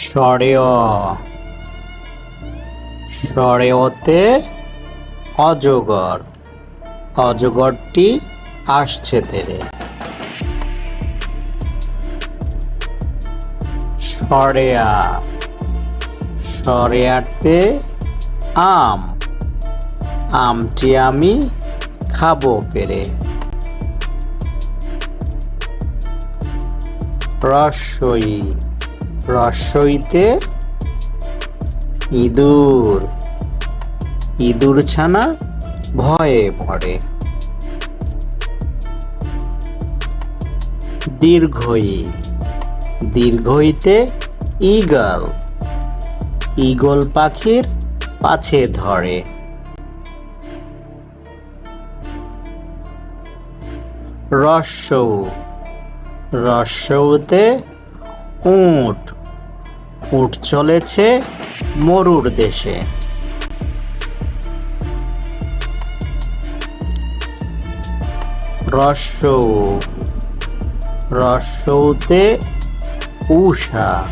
স্বরে অতে অজগর। অজগরটি আসছে তেরে। সরেয়া। সরেয়াতে আম। আমটি আমি খাব পেরে। রসই। রসইতে ইঁদুর। ইঁদুর ছানা ভয়ে পড়ে। দীর্ঘই। দীর্ঘইতে ইগল ঈগল পাখির পাছে ধরে। রস্যৌ রস্যৌতে উট। উট চলেছে মরুর দেশে। রস্যৌ রস্যৌতে উষা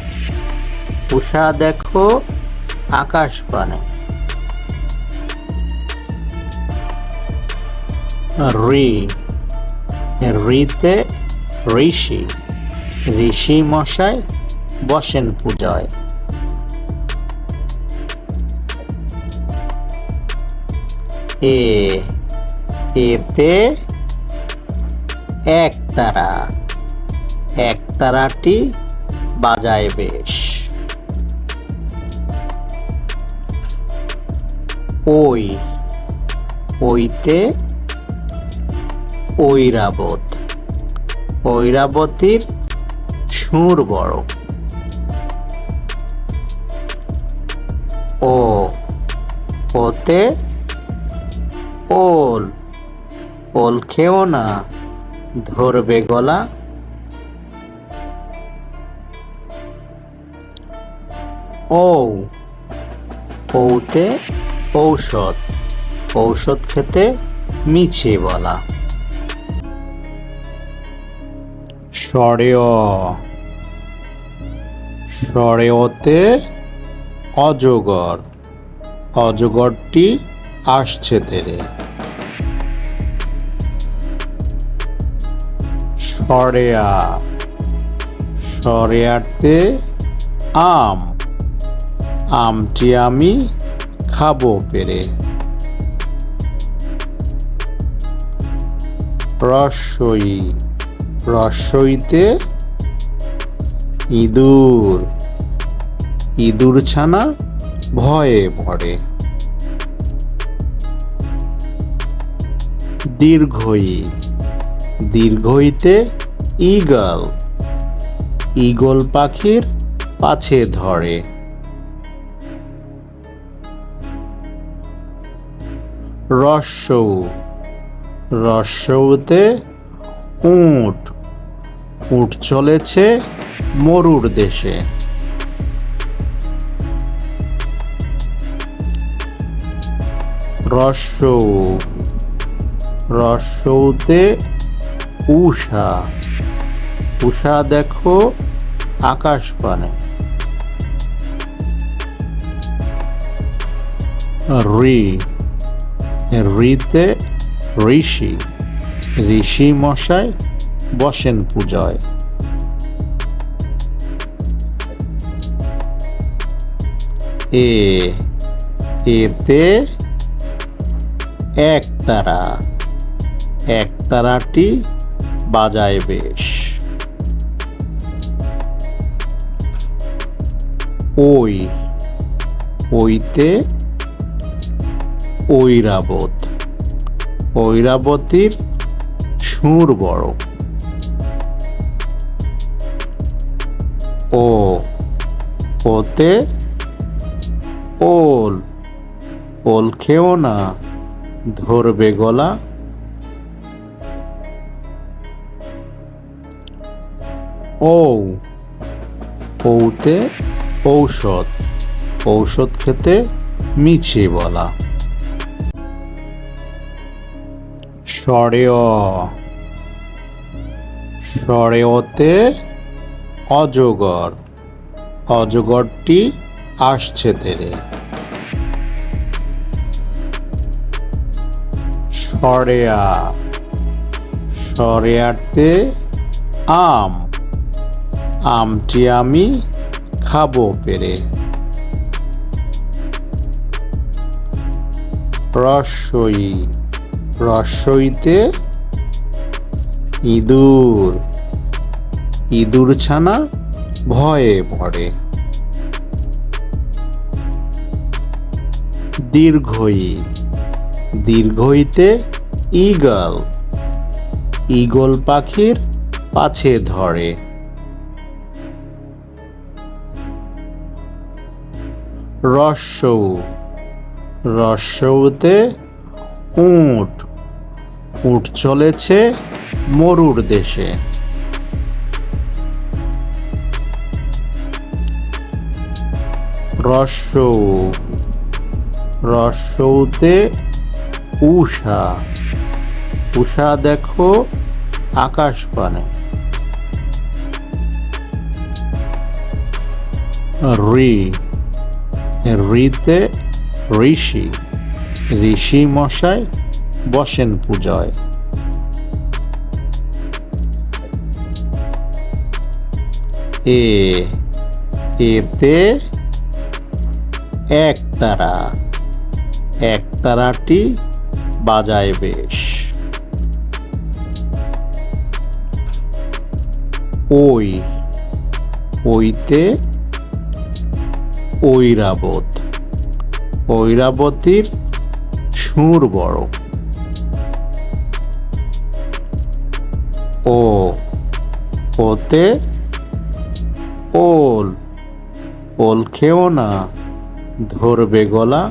উষা দেখো আকাশ পানে। রি। রিতে ঋষি। ঋষি মশাই বসেন পূজায়। এ, এতে এক তারা, এক তারাটি বাজায় বেশ। ওই, ওইতে ঐরাবত, ঐরাবতীর সুর বড়। ও, ওতে ওল। ওল খেও না, ধরবে গলা। ও, ওতে ঔষধ। ঔষধ খেতে মিছে বলা। স্বরেয়তে অজগর। অজগরটি আসছে তেরে। সরেয়া। সরেয়াতে আম। আমটি আমি খাব পেরে। রসই। রসইতে ইঁদুর। ইঁদুর ছানা ভয়ে পড়ে দীর্ঘই। দীর্ঘইতে ঈগল। ঈগল পাখির পাছে ধরে। রস্যৌ রস্যৌতে উট। উট চলেছে মরুর দেশে। রস্যৌ রস্যৌতে উষা। উষা দেখো আকাশ পানে। রি, রিতে ঋষি। ঋষি মশাই বসেন পূজায়। এ এতে এক তারা এক তারাটি বাজায় বেশ। ওই, ওইতে ঐরাবত, ঐরাবতীর সুর বড়। ও, ওতে ওল। ওল খেও না, ধরবে গলা। ও ওতে ঔষধ। ঔষধ খেতে মিছে বলা। স্বরেয় স্বরেয়তে অজগর। অজগরটি আসছে তেরে। সরেয়া, সরেয়াতে আম। আমটি আমি খাব পেরে। রসই, রসইতে ইঁদুর। ইঁদুর ছানা ভয়ে পড়ে দীর্ঘই। দীর্ঘইতে ঈগল। ঈগল পাখির পাছে ধরে। রস্যৌ রস্যৌতে উট। উট চলেছে মরুর দেশে। রস্যৌ রস্যৌতে উষা। উষা দেখো আকাশ পানে রি। রিতে ঋষি। ঋষি মশাই বসেন পূজায়। এ। এতে একতারা একতারাটি বাজায় বেশ। ওই ওইতে ঐরাবত। ঐরাবতীর সুর বড়। ও, ওতে ওল ওল খেও না, ধরবে গলা